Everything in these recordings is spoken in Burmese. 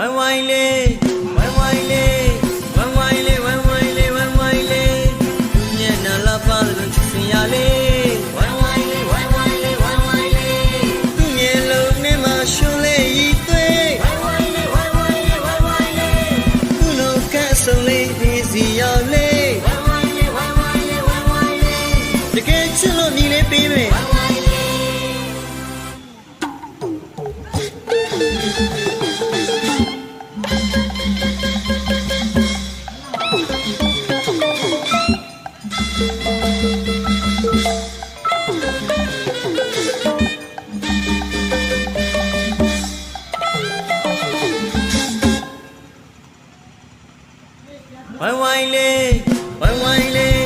ဝိုင်းဝိုင်းလေးဝိုင်းဝိုင်းလေးဝိုင်းဝိုင်းလေးဝိုင်းဝိုင်းလေးဝိုင်းဝိုင်းလေးညနာလာပါလို့ချစ်စင်ရလေးဝိုင်းဝိုင်းလေးဝိုင်းဝိုင်းလေးဝိုင်းဝိုင်းလေးသူ့မြေလုံးနဲ့မှရှုံးလေးဤသွေးဝိုင်းဝိုင်းလေးဝိုင်းဝိုင်းလေးဝိုင်းဝိုင်းလေးသူ့လိုကဲဆုံးလေးဒီစီရောက်လေးဝိုင်းဝိုင်းလေးဝိုင်းဝိုင်းလေးဝိုင်းဝိုင်းလေးတကယ်ချစ်လို့မြည်လေးပေးမယ် ဝိုင်းဝိုင်းလေးဝိုင်းဝိုင်းလေး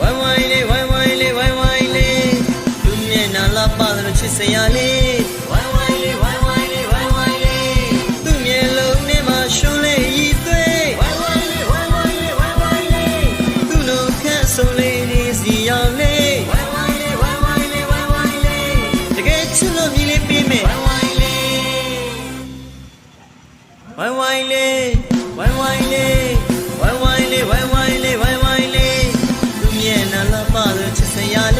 ဝိုင်းဝိုင်းလေးဝိုင်းဝိုင်းလေးဝိုင်းဝိုင်းလေးဝိုင်းဝိုင်းလေးလူမျက်နှာလာပါလို့ချစ်စရာလေးဝိုင်းဝိုင်းလေးဝိုင်းဝိုင်းလေးဝိုင်းဝိုင်းလေးသူ့မျက်လုံးနဲ့မှရှုံးလေးရည်သွေးဝိုင်းဝိုင်းလေးဝိုင်းဝိုင်းလေးဝိုင်းဝိုင်းလေးသူ့လိုခန့်ဆုံးလေးနေစီရောက်လေးဝိုင်းဝိုင်းလေးဝိုင်းဝိုင်းလေးဝိုင်းဝိုင်းလေးတကယ်ချစ်လို့မြည်လေးပေးမယ်ဝိုင်းဝိုင်းလေးဝိုင်းဝိုင်းလေးဝိုင်းဝိုင်းလေး ပါလို့